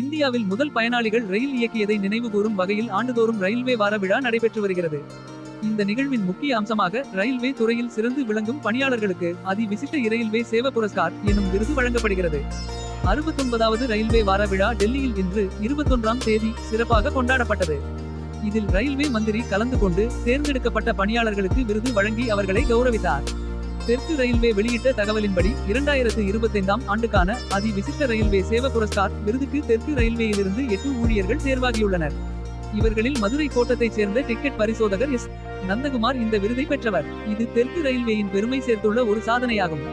இந்தியாவில் முதல் பயனாளிகள் ரயில் இயக்கியதை நினைவுகூரும் வகையில் ஆண்டுதோறும் ரயில்வே வார விழா நடைபெற்று வருகிறது. இந்த நிகழ்வின் முக்கிய அம்சமாக ரயில்வே துறையில் சிறந்து விளங்கும் பணியாளர்களுக்கு அதி விசிட்ட இரயில்வே சேவ புரஸ்கார் எனும் விருது வழங்கப்படுகிறது. அறுபத்தொன்பதாவது ரயில்வே வார விழா டெல்லியில் இன்று இருபத்தொன்றாம் தேதி சிறப்பாக கொண்டாடப்பட்டது. இதில் ரயில்வே மந்திரி கலந்து கொண்டு தேர்ந்தெடுக்கப்பட்ட பணியாளர்களுக்கு விருது வழங்கி அவர்களை கௌரவித்தார். தெற்கு ரயில்வே வெளியிட்ட தகவலின்படி இரண்டாயிரத்து இருபத்தைந்தாம் ஆண்டுக்கான அதி விசிட்ட ரயில்வே சேவ புரஸ்கார் விருதுக்கு தெற்கு ரயில்வேயிலிருந்து எட்டு ஊழியர்கள் தேர்வாகியுள்ளனர். இவர்களில் மதுரை கோட்டத்தைச் சேர்ந்த டிக்கெட் பரிசோதகர் எஸ். நந்தகுமார் இந்த விருதை பெற்றவர். இது தெற்கு ரயில்வேயின் பெருமை சேர்த்துள்ள ஒரு சாதனையாகும்.